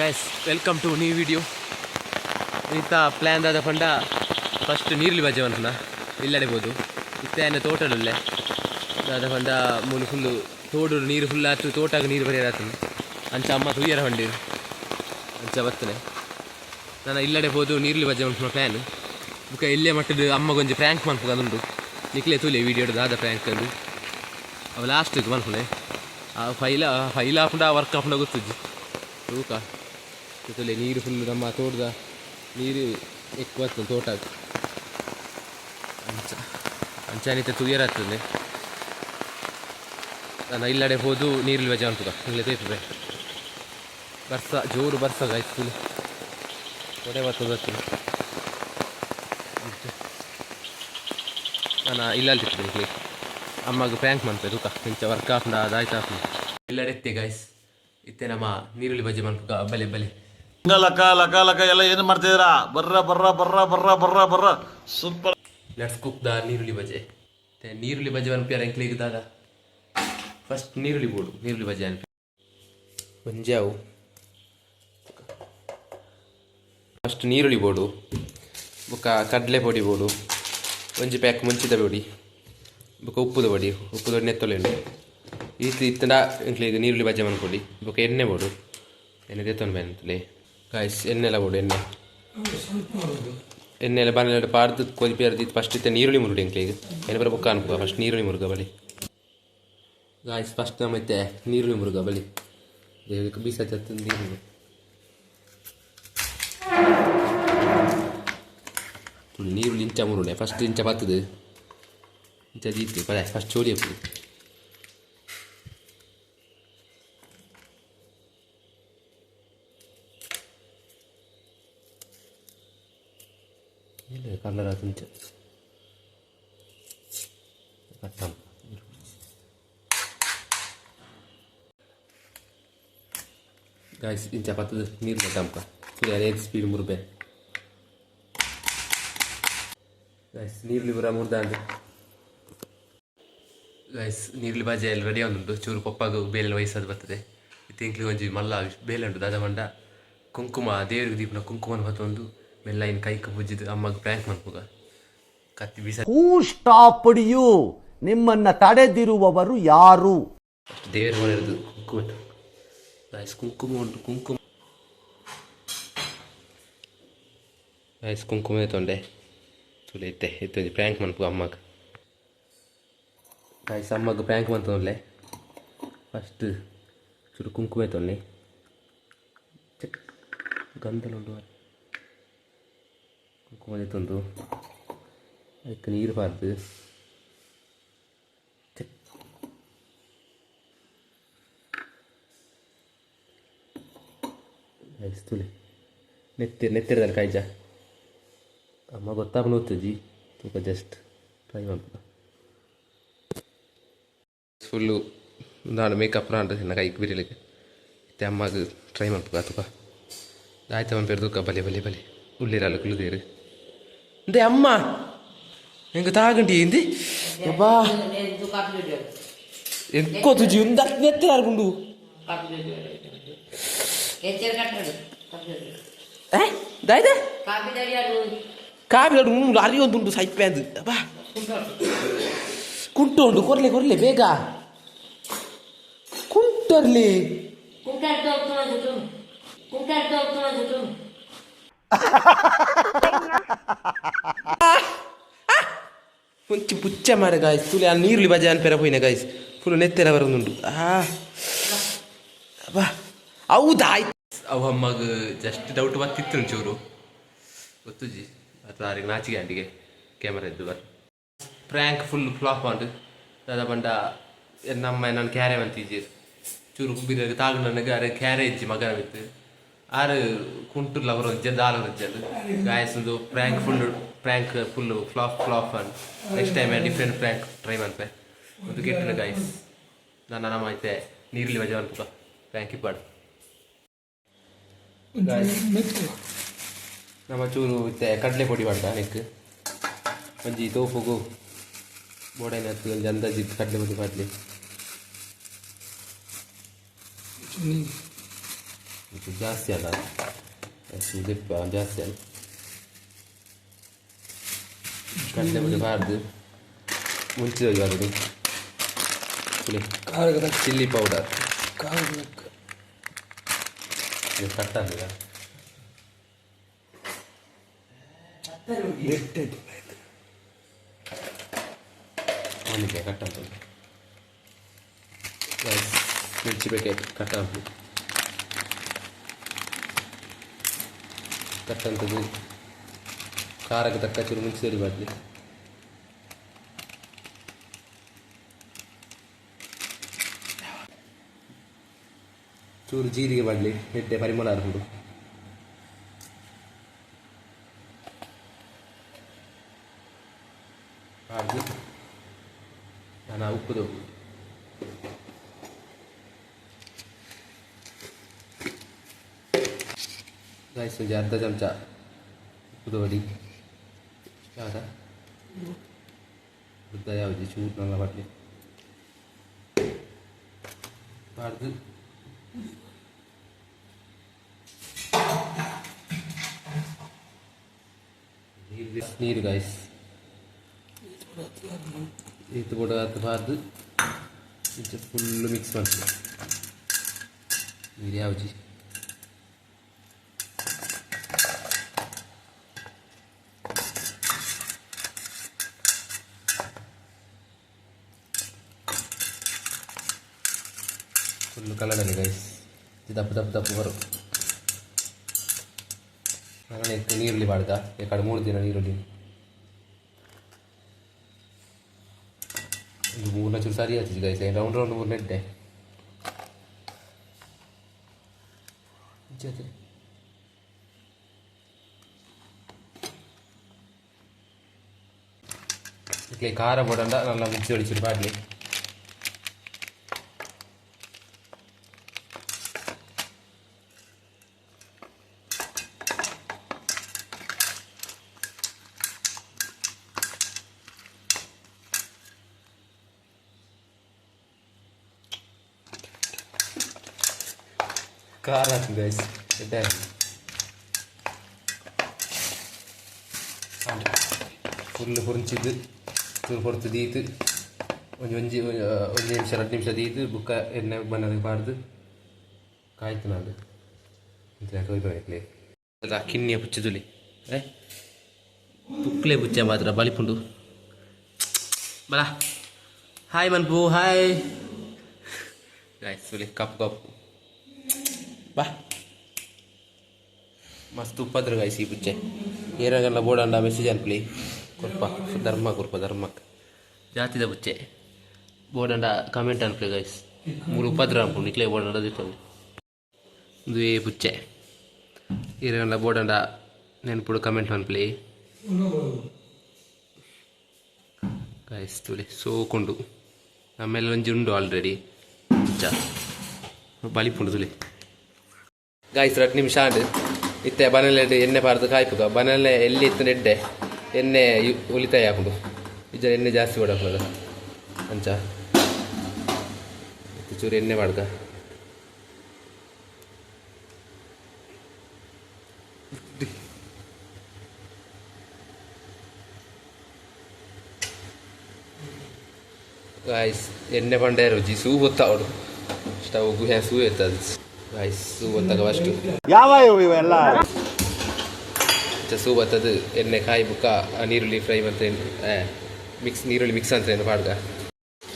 Guys welcome to new video ಇಂಥ plan ಆದ ಪಂಡ ಫಸ್ಟ್ ನೀರ್ಲಿ ಬಜ್ಜೆ ಅನ್ಕನ ಇಲ್ಲಡೆಬೋದು. ಇತ್ತೇನೆ ತೋಟಡುಲ್ಲೆ ದಾದ ಪಂಡ ಮೂಲು ಫುಲ್ಲು ತೋಡು ನೀರು ಫುಲ್ ಆತು, ತೋಟಾಗ ನೀರು ಬರೆಯರಾತನು ಅಂಚ ಅಮ್ಮ ತುಯ್ಯರ ಹೊಂಡಿರು ಅಂಚ ಬರ್ತನೆ ನಾನು ಇಲ್ಲಡೆ ಹೋದು ನೀರ್ಲಿ ಬಜ್ಜೆ ಅನ್ಕನ ಪ್ಲ್ಯಾನ್ ಬುಕ್ಕ ಇಲ್ಲೇ ಮಟ್ಟದ ಅಮ್ಮಗೊಂಜಿ ಪ್ರ್ಯಾಂಕ್ ಮನ್ಪುಗಂದುಂಡು ನಿಕ್ಲೆ ತೂಲೆ ವಿಡಿಯೋಡು ದಾದ ಪ್ರ್ಯಾಂಕ್ ಅಂದು. ಅವ ಲಾಸ್ಟಿಗೆ ಮನ್ಪುನೆ ಆ ಫೈಲ ಫೈಲ್ ಹಾಕೊಂಡು ವರ್ಕ್ ಹಾಕೊಂಡು ಗೊತ್ತಿದ್ದು ತೂಕ. ಜೊತೆಲೆ ನೀರು ಫುಲ್ ನಮ್ಮ ತೋಟದ ನೀರು ఎక్కువ వస్తుంది తోటకు ಅಂಚ ಅಂಚಾನಿತ ತುಯ್ಯರಾಗ್ತದೆ ನಾನು ಇಲ್ಲಡೆ ಹೋದು ನೀರಲ್ಲಿ ವಜೆ ಅಂತದ ಇಲ್ಲೇ ತೇಪೆ ಬರ್ಸ ಜೋರು ಬರ್ಸ ಆಯ್ತು ಫುಲ್ ಕೊಡೆ ಬರ್ತದೆ ನಾನು ಇಲ್ಲ ತಿರ್ತೀನಿ ಅಮ್ಮಗೆ ಪ್ರ್ಯಾಂಕ್ ಮಾಡ್ತೆ ತೂಕ ಇಂಚ ವರ್ಕ್ ಹಾಕೊಂಡ ಅದಾಯ್ತು ಹಾಕೊಂಡು ಇಲ್ಲಡೆ ಎತ್ತೆ ಗಾಯ್ಸ್ ಇತ್ತೆ ನಮ್ಮ ನೀರುಳ್ಳಿ ಬಜ್ಜೆ ಮಾಡ್ಬೇಕು ಬಲೆ ಬಲೆ ಹಿಂಗ ಲಕ ಲಕ ಲಕ, ಎಲ್ಲ ಏನು ಮಾಡ್ತಿದ್ದೀರಾ? ಬರ್ರ ಬರ್ರ ಬರ್ರ ಬರ್ರ ಬರ್ರ ಬರ್ರ. ಸೂಪರ್ ಲೆಟ್ಸ್ ಕುಕ್ ದ ನೀರುಳ್ಳಿ ಬಜೆ ಮತ್ತೆ ನೀರುಳ್ಳಿ ಬಜೆ ಅನ್ಪ್ಯಾರ ಎಂಕ್ಲಿಗೆ ದಾದ ಫಸ್ಟ್ ನೀರುಳ್ಳಿ ಬೋಡು ನೀರುಳ್ಳಿ ಬಜೆ ಅನ್ಪಿ ಮುಂಜಾವು ಫಸ್ಟ್ ನೀರುಳ್ಳಿ ಬೋಡು ಬೊಕ್ಕ ಕಡಲೆ ಪೊಡಿ ಬೋಡು ಒಂಜಿ ಪ್ಯಾಕ್ ಮುಂಚಿದ ಪೊಡಿ ಬೊಕ್ಕ ಉಪ್ಪುದ ಪೊಡಿ ಉಪ್ಪುದ ಪೊಡಿ ಈ ರೀತಿ ಇತ್ತಂಡ ಎಂಕ್ಲಿಗೆ ನೀರುಳ್ಳಿ ಬಜೆ ಮನ್ಕೊಡಿ ಬೊಕ್ಕ ಎಣ್ಣೆ ಬೋಡು ಎಣ್ಣೆ ತೆತ್ತೊಂದು ಬೇನಂತಲೇ ಗಾಯ್ಸ್ ಎಣ್ಣೆ. ಎಲ್ಲ ಬೋಡು ಎಣ್ಣೆ ಎಣ್ಣೆ ಎಲ್ಲ ಬಾಣಲೆ ಪಾಡ್ದು ಕೊದಿಪಿ ಅರ್ದಿತ್ತು ಫಸ್ಟ್ ಇತ್ತೆ ನೀರುಳ್ಳಿ ಮುರುಡಿ ಎಂಕ್ಲಿಗೆ ಎಣ್ಣೆ ಬರ ಬುಕ್ಕ ಅನ್ಕೋ ಫಸ್ಟ್ ನೀರುಳ್ಳಿ ಮುರುಗ ಬಳಿ. ಗಾಯ್ಸ್ ಫಸ್ಟ್ ನಮ್ಮ ಇತ್ತೆ ನೀರುಳ್ಳಿ ಮುರುಗ ಬಳಿ. ದೇವಕ್ಕೆ ಬೀಸತ್ತ ನೀರು ನೀರುಳ್ಳಿ ಇಂಚ ಮುರುಡೆ ಫಸ್ಟ್ ಇಂಚ ಬತ್ತದೆ ಇಂಚ ಜೀತು ಬಳೆ ಫಸ್ಟ್ ಚೋಳಿ ಹಾಕುದು ಇಂಚ ಕಟ್ಟಾಂ ಗಾಯ್ಸ್ ನೀರು ಕಟ್ಟಾಂಕ ಸುಳಿ ಅದೇ ಸ್ಪೀಡ್ ಮುರುಬೆ. ಗೈಸ್ ನೀರ್ಲಿ ಬರ ಮುರ್ದ ಅಂದೆ. ಗೈಸ್ ನೀರ್ಲಿ ಬಾಜಿ ಎಲ್ಲ ರೆಡಿ ಉಂಟು ಚೂರು ಪಪ್ಪಾಗ ಬೇಲೆ ವಯಸ್ಸಾದ ಬರ್ತದೆ. ತಿಂಕ್ಲಿ ಒಂಜಿ ಮಲ್ಲ, ಬೇಲೆ ಉಂಟು ದಾದ ಮಂಡ, ಕುಂಕುಮ, ದೇವ್ರಿಗೆ ದೀಪನ ಕುಂಕುಮನ ಮೆಲ್ಲ ಇನ್ನು ಕೈ ಬುಜ್ಜಿದ್ದು ಅಮ್ಮಗ್ ಪ್ರ್ಯಾಂಕ್ ಮನ್ಪುಗ ಕತ್ತಿ ಬೀಸ ಹೂ ಸ್ಟಾಪ್ ಯು ನಿಮ್ಮನ್ನ ತಡೆದಿರುವವರು ಯಾರು? ಅಷ್ಟು ದೇವರ ಮನೆ ಇರೋದು ಕುಂಕುಮ ಗೈಸ್ ಕುಂಕುಮ ಉಂಟು ಕುಂಕುಮ. ಗೈಸ್ ಕುಂಕುಮ ತೊಂಡೆ. ತುಲೆ ಇತ್ತೆ ಇತ್ತು ಪ್ರ್ಯಾಂಕ್ ಮನ್ಪು ಅಮ್ಮಗ. ಗಾಯ್ಸ್ ಅಮ್ಮಗ ಪ್ರ್ಯಾಂಕ್ ಮಂತೊಂಡ್ಲೆ ಫಸ್ಟ್ ಚೂರು ಕುಂಕುಮ ತೊನ್ನೆ ಚೆಕ್. ಗಂಧಲುಂಡು ಕುಂಕುಮ ತಂದು ಅದಕ್ಕೆ ನೀರು ಬಾರ್ದು ಚೆಕ್ ಗೈಸ್ ತುಲೆ ನೆತ್ತಿರ ನೆತ್ತಿರದಲ್ಲಿ ಕಾಯ್ಜ ಅಮ್ಮ ಗೊತ್ತಾಗ ಓದ್ತಜಿ ತೂಕ ಜಸ್ಟ್ ಟ್ರೈ ಮಾಡ್ಬೇಕು ಫುಲ್ಲು ನಾನು ಮೇಕಪ್ ನಾಡು ನನ್ನ ಕೈಗೆ ಬಿರಿಲಿಕ್ಕೆ ಮತ್ತೆ ಅಮ್ಮಗೆ ಟ್ರೈ ಮಾಡ್ಬೇಕು ತುಕ ಆಯ್ತು ಅಮ್ಮ ಪೇರು ತೂಕ ಬಲೆ ಬಲೆ ಬಲೆ ಉಳ್ಳಿರಲ್ಲ ಕುಳಿದೇರು இந்த அம்மா எங்க తాగండి ఏంది అబ్బా ఎక్కువ తుజి ఉంది నెత్తారుకుండు దాయిదా కాపీ లారీ ఒందుండు సైపోయింది అబ్బా కుంటోండు కొరలే కొరలే బేగా కుంటర్లే కుంటారు ಕೊರ್ಲೆ ಕೊರ್ಲೆ ಬೇಗ ಕುಂಟರ್ಲಿ కొంచెం పుచ్చ మార గాయస్ తులి ఆ నీరులు బజా అని పెరపోయిన గాయస్ ఫుల్ నెత్తెర ಬರೋದುಂಟು ಆ ಅಬ್ಬಾ ಹೌದಾ ಅವು ಅಮ್ಮಗ ಜಸ್ಟ್ ಡೌಟ್ ಬರ್ತಿತ್ತು ಒಂಚೂರು ಗೊತ್ತುಜಿ ಅಥವಾ ಅವ್ರಿಗೆ ನಾಚಿಕೆ ಆಂಟಿಗೆ ಕ್ಯಾಮರಾ ಇದ್ದು ಬರ್ ಪ್ರ್ಯಾಂಕ್ ಫುಲ್ ಫ್ಲಾಪ್ ಮಾಡು ದಾದ ಬಂಡ ನಮ್ಮ ನಾನು ಕ್ಯಾರೆ ಅಂತಿದ್ದಿ ಚೂರು ಕುಬ್ಬಿರ ತಾಗ ನನಗೆ ಅರೆ ಕ್ಯಾರೆ ಇಜ್ಜಿ ಮಗನ ಬಿತ್ತು ಆರು ಕುಂಟುಲ್ಲ ಅವರು ಜದ್ದು ಆಲ ಜದ್ದು ಗಾಯಸ್ ಇದು prank full prank full flop flop and next time different prank try ಮಾಡ್ತೆ. ಒಂದು ಕೆಟ್ಟಿನ ಗಾಯಸ್ ನಾನು ನಮ್ಮ ಐತೆ ನೀರ್ಲಿ ಮಜಾ ಅನ್ಪುಕ ಪ್ರ್ಯಾಂಕ್ ಇಪ್ಪಾಡು ನಮ್ಮ ಚೂರು ಇತ್ತೆ ಕಡಲೆ ಪೊಡಿ ಮಾಡ್ದ ನೆಕ್ ಒಂಜಿ ತೋಪುಗು ಬೋಡೈನ ಒಂಜಿ ಅಂದಾಜಿತ್ತು ಕಡಲೆ ಪೊಡಿ ಮಾಡಲಿ. ಜಾಸ್ತಿ ಅಲ್ಲ ಇದು ದಪ್ಪ ಜಾಸ್ತಿ ಅಲ್ಲ ಕಡಲೆ ಬೀಜ ಬಾರ್ದು ಮುಂಚೆ ಅದು ಚಿಲ್ಲಿ ಪೌಡರ್ ಇದು ಕಟ್ಟ ಈಗ ಅವನಿಗೆ ಕಟ್ಟ ಅಂತ ಮಿರ್ಚಿ ಪ್ಯಾಕೆಟ್ ಕಟ್ಟ ಅಂತ ಕಟ್ಟಂಥದ್ದು ಖಾರಕ್ಕೆ ತಕ್ಕ ಚೂರು ಮುಂಚೆ ಬಾಟ್ಲಿ ಚೂರು ಜೀರಿಗೆ ಮಾಡಲಿ ಎಡ್ಡೆ ಪರಿಮಳ ಹರ್ಬಿಡು ಹಾಗೆ ನಾನು ಉಪ್ಪುದು ಗಾಯ್ಸ್ ಒಂದು ಅರ್ಧ ಚಮಚ ಉಪ್ಪುದು ಹೊಡಿ ಯಾವ್ದಾ ಉದ್ದ ಯಾವುದು ಚೂರು ನನ್ನ ಬರಲಿ ಬಾರ್ದು ನೀರು ಗಾಯ್ಸ್ ಇದು ಕೂಡ ಬಾರ್ದು ಇದು ಫುಲ್ಲು ಮಿಕ್ಸ್ ಮಾಡ್ತೀವಿ ನೀರು ಯಾವ್ದು ಫುಲ್ಲು ಕಲರಲ್ಲಿ ಗೈಸ್ ಇದು ದಪ್ಪ ದಪ್ಪ ದಪ್ಪ ಬರು ನಾನು ಎತ್ತು ನೀರುಳ್ಳಿ ಮಾಡ್ದ ಈ ಕಡೆ ಮೂರು ದಿನ ನೀರುಳ್ಳಿ ಒಂದು ಮೂರನೇ ಚೂರು ಸರಿ ಆಗ್ತಿದೆ ಗೈಸ್ ರೌಂಡ್ ರೌಂಡ್ ಮೂರು ನೆಡ್ಡೆ ಜೊತೆ ಇಟ್ಲಿ ಖಾರ ಬೋಡಂಡ ನನ್ನ ಮಿಕ್ಸಿ ಹೊಡಿಸಿರು ಬಾಡ್ಲಿ ಖಾರ ಹಾಕಿ ಗೈಸ್ ಎಡ್ಡೆ ಫುಲ್ ಹುರ್ಚಿದ್ದು ಚೂರು ಹೊರ್ತು ದೀತು ಒಂದು ಒಂಜಿ ಒಂದು ನಿಮಿಷ ಎರಡು ನಿಮಿಷ ದೀತು ಬುಕ್ಕ ಎಣ್ಣೆ ಬನ್ನದ ಬಾರ್ದು ಕಾಯ್ತು ನಾನು ಹೋಯ್ತು ಅದ ಕಿನ್ನಿಯ ಪುಚ್ಚದುಲಿ ಏ ಪುಕ್ಲೆ ಪುಚ್ಚ ಮಾತ್ರ ಬಲಿಪುಂಡು ಬಲ ಹಾಯ್ ಮನ್ಪು ಹಾಯ್ ಗಾಯ್ಸ್ ಸುಲಿ ಕಪ್ ಕಪ್ ಬಾ. ಮಸ್ತ್ ಉಪ್ಪದ್ರ ಗಾಯ್ಸ್ ಈ ಪುಚ್ಚೆ. ಏನಾಗಲ್ಲ, ಬೋಡಂಡ ಮೆಸೇಜ್ ಅನ್ಪ್ಲಿ ಕೊರ್ಪ ಧರ್ಮ ಕೊಡ್ಪ ಧರ್ಮಕ್ಕೆ ಜಾತಿದ ಬುಚ್ಚೆ ಬೋಡಂಡ ಕಮೆಂಟ್ ಅನ್ಪ್ಲಿ ಗೈಸ್ ಮೂರು ಉಪದ್ರ ಅನ್ಪು ನಿಕ್ಲೆ ಬೋಡಂಡ ಇದು ಏ ಬುಚ್ಚೆ ಏನಾಗಲ್ಲ, ಬೋಡಂಡ ನೆನ್ಪುಡು ಕಮೆಂಟ್ ಅನ್ಪ್ಲಿ ಗೈಸ್ ತುಳಿ, ಸೋಕೊಂಡು. ನಮ್ಮೆಲ್ಲ ಒಂಜಿ ಉಂಡು ಆಲ್ರೆಡಿ ಬುಚ್ಚ ಬಲಿಪುಂಡು ತುಳಿ. ಗಾಯ್ಸ್ ಎರಡು ನಿಮಿಷ ಆಂಡು ಇತ್ತೆ ಬನಲೆ ಎಣ್ಣೆ ಪಾರ್ದು ಕಾಯ್ಪುಗ ಬನಲೆ ಎಲ್ಲಿ ಇತ್ತು ಎಡ್ಡೆ ಎಣ್ಣೆ ಉಳಿತಾಯ ಹಾಕೊಂಡು ಇಜ್ಜ ಎಣ್ಣೆ ಜಾಸ್ತಿ ಓಡಾಕ್ಲದ ಅಂಚ ಚೂರು ಎಣ್ಣೆ ಮಾಡ್ಕ ಗಾಯ್ಸ್ ಎಣ್ಣೆ ಬಂಡೆ ರುಚಿ ಸೂ ಗೊತ್ತಾವಡು ಸ್ಟವ್ ಗುಹೆ ಸೂ ಎತ್ತದು ಗಾಯ್ಸ್ ಸೂ ಗೊತ್ತಾಗ ಅಷ್ಟು ಯಾವ ಇವೆಲ್ಲ? ಸೂ ಬತ್ತದು ಎಣ್ಣೆ ಕಾಯಿ ಬುಕ್ಕ ಆ ನೀರುಳ್ಳಿ ಫ್ರೈ ಮತ್ತೆ ಮಿಕ್ಸ್ ನೀರುಳ್ಳಿ ಮಿಕ್ಸ್ ಅಂತ ಏನು ಪಾಡ್ಗ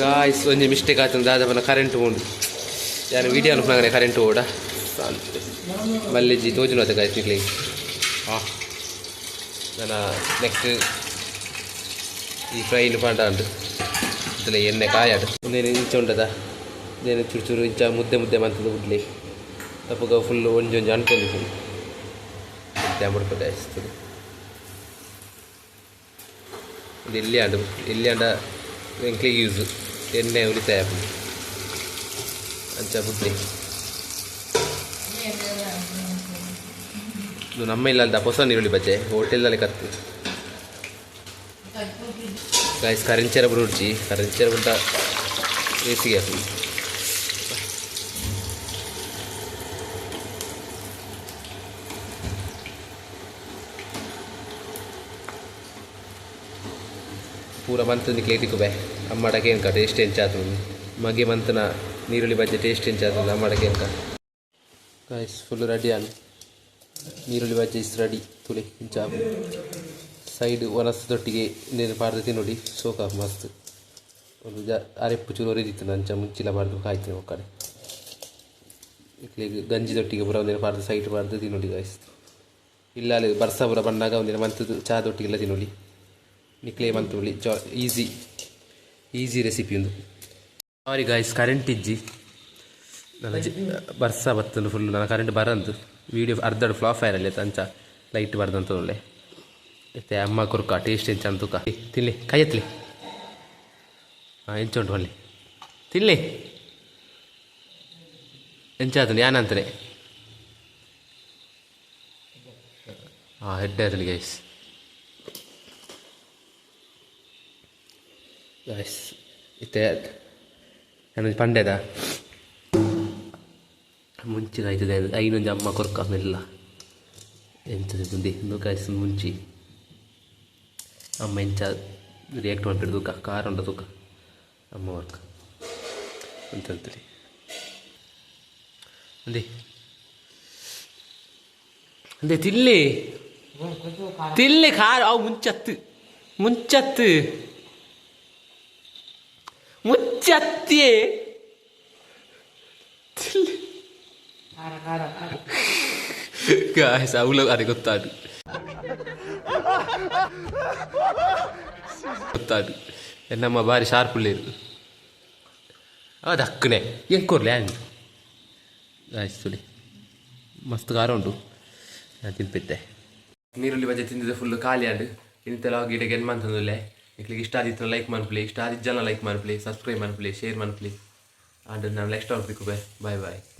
ಗಾಯ್ಸ್ ಒಂಜಿ ಮಿಸ್ಟೇಕ್ ಆಯ್ತು ದಾದವನ ಕರೆಂಟ್ ಉಂಡು ಯಾರು ವಿಡಿಯೋ ಅನ್ಕೊಂಡ್ರೆ ಕರೆಂಟ್ ಓಡ? ಮಲ್ಲಿಜಿ ತೋಜುನು ಅದ ಗಾಯ್ಸ್ ನಿಕ್ಲಿ ಹಾಂ ನನ್ನ ನೆಕ್ಸ್ಟ್ ಈ ಫ್ರೈನು ಪಾಂಡ ಉಂಟು. ಇದೆಲ್ಲ ಎಣ್ಣೆ ಕಾಯಾಡು ಒಂದೇನು ಇಂಚ ಉಂಟದ? ಇದೇನು ಚುರು ಚೂರು ಇಂಚ ಮುದ್ದೆ ಮುದ್ದೆ ಮಂತದ ಉಡ್ಲಿ. ತಪ್ಪಗ ಫುಲ್ಲು ಒಂಜಿ ಒಂಜಿ ಅನ್ಕೊಂಡು ಡ್ಯಾಮ್ಡ್ ಅನಿಸ್ತದೆ ಇದು ಇಲ್ಲಿ ಆಡು ಇಲ್ಲಿ ಆಂಡ ಎಂಕ್ಲಿಗೆ ಯೂಸು ಎಣ್ಣೆ ಉಳಿತಾಯ ಆಪುಂಡು. ಅಂಚ ಬುಡ್ಲಿ ಇದು ನಮ್ಮ ಇಲ್ಲದ ಹೊಸ ನೀರುಳ್ಳಿ ಬಜ್ಜೆ ಹೋಟೆಲ್ದಲ್ಲಿ ಕತ್ತು ಗಾಯ್ಸ್ ಕರಿಂಚರ ಬರುಡ್ಚಿ ಕರಿಂಚರ ಬಂಟ ಬೇಸಿಗೆ ಹಾಕಿ ಪೂರ ಮಂತಂದು ಕ್ಲೇಟಿಕ್ಕು ಅಮ್ಮಡಕ್ಕೆ ಏನ್ಕ ಟೇಸ್ಟ್ ಎಂಚಾತು ಮಗೆ ಮಂತನ ನೀರುಳ್ಳಿ ಬಜ್ಜೆ ಟೇಸ್ಟ್ ಎಂಚಾತು ಅಮ್ಮಡಕ್ಕೆ ಏನ್ಕ ಗಾಯ್ಸ್ ಫುಲ್ ರೆಡಿ ಆನ್ ನೀರುಳ್ಳಿ ಬಜ್ಜೆ ಇಸ್ ರೆಡಿ ತುಳಿ ಇಂಚಾಪು ಸೈಡ್ ಒನಸದೊಟ್ಟಿಗೆ ನೀರು ಬಾರ್ದು ತಿನ್ನೋಡಿ ಸೋಕ ಮಸ್ತ್. ಒಂದು ಜ, ಅರೆಪ್ಪು ಚೂರು ಒರಿದಿತ್ತು ನಂಚ ಮುಂಚಿಲ್ಲ ಬಾರ್ದು ಕಾಯ್ತೀನಿ ಒ ಕಡೆ. ಗಂಜಿ ಗಂಜಿದೊಟ್ಟಿಗೆ ಪೂರ ಒಂದಿನ ಬಾರ್ದು ಸೈಡ್ ಬಾರ್ದು ತಿನ್ನೋಡಿ ಗಾಯ್ಸ್ ಇಲ್ಲ ಅಲ್ಲಿ ಬರ್ಸ ಪೂರ ಬಂದಾಗ ಒಂದಿನ ಮಂತದ್ದು ಚಾದೊಟ್ಟಿಗೆಲ್ಲ ತಿನ್ನೋಡಿ ನಿಕ್ಲೆ ಮಂತುಳಿ ಜಾ ಈಸಿ ಈಸಿ ರೆಸಿಪಿ ಒಂದು. ಸಾರಿ ಗಾಯ್ಸ್ ಕರೆಂಟ್ ಇಜ್ಜಿ. ನನ್ನ ಬರ್ಸ ಬತ್ತುಂಡು ಫುಲ್ ನನ್ನ ಕರೆಂಟ್ ಬರಂದು. ವೀಡಿಯೋ ಅರ್ಧಡ್ ಫ್ಲಾಪ್ ಆಯ್ರಲ್ಲ ತಂಚ ಲೈಟ್ ಬರ್ದಂತ ಒಳ್ಳೆ ಮತ್ತೆ ಅಮ್ಮ ಕೊರ್ಕ ಟೇಸ್ಟ್ ಎಂಚ ಅಂತುಕ ತಿನ್ಲಿ, ಕೈ ಎತ್ತಲಿ ಹಾಂ ಎಂಚ ಉಂಟು ಅಲ್ಲಿ ತಿನ್ಲಿ. ಎಂಚಾತು ಯಾನಂತಾನೆ ಹಾಂ ಹೆಡ್ಡೆ ಆತಲಿ ಗೈಸ್ ಗೈಸ್ ಇತ್ತೆ. ಪಂಡೆದ ಮುಂಚೆ ಆಯ್ತದೆ ಐನೊಂದು ಅಮ್ಮ ಕೊರ್ಕ ಮೆಲ್ಲ ಎಂಚದ ಮುಂದೆ ದುಃಖ ಮುಂಚಿ. ಅಮ್ಮ ಎಂಚ ರಿಯಾಕ್ಟ್ ಮಾಡ್ಬಿಡು ದುಃಖ. ಕಾರ್ ಉಂಟ ದುಃಖ. ಅಮ್ಮ ವರ್ಕ ಅಂತಂತೇಳಿ. ಅಂದೆ. ಅಂದೆ ತಿಲ್ಲಿ ತಿಲ್ಲಿ ಕಾರ್ ಅವು ಮುಂಚತ್ತು. ಮುಂಚತ್ತು. ಮುಚ್ಚತ್ತಿಯೇ ಗಾಯ್ಸ್ ಅವಳು ಅದೇ ಗೊತ್ತಾದು ಗೊತ್ತಾದು ನಮ್ಮ ಬಾರಿ ಶಾರ್ಪ್ ಉಳ್ಳೇರು ಅದು ಹಕ್ಕನೆ ಏನು ಕೊರ್ಲೆ ಹ್ಯಾಂಗ್ ಗಾಯ್ಸ್ ಸುಳಿ ಮಸ್ತ್ ಖಾರ ಉಂಟು. ನಾನು ತಿನ್ಪಿದ್ದೆ. ನೀರುಳ್ಳಿ ಬಜ್ಜೆ ತಿಂದಿದ್ದೆ ಫುಲ್ ಖಾಲಿ ಆಡು. ಇಂತೆಲ್ಲ ಏನು ಮಂತಂದಿಲ್ಲ ಇಕ್ಲಿಗೆ ಇಷ್ಟ ಆದಿತ್ತು ಲೈಕ್ ಮಾಡ್ಬಿಡಿ ಇಷ್ಟ ಆದಿತ್ತು ಜನ ಲೈಕ್ ಮಾಡ್ಬಿಡಿ ಸಬ್ಸ್ಕ್ರೈಬ್ ಮಾಡ್ಬಿಡಿ ಶೇರ್ ಮಾಡ್ಬಿಡಿ ಆ್ಯಂಡ್ ನಾನು ನೆಕ್ಸ್ಟ್ ಆಗಬೇಕು ಬೈ ಬಾಯ್ ಬಾಯ್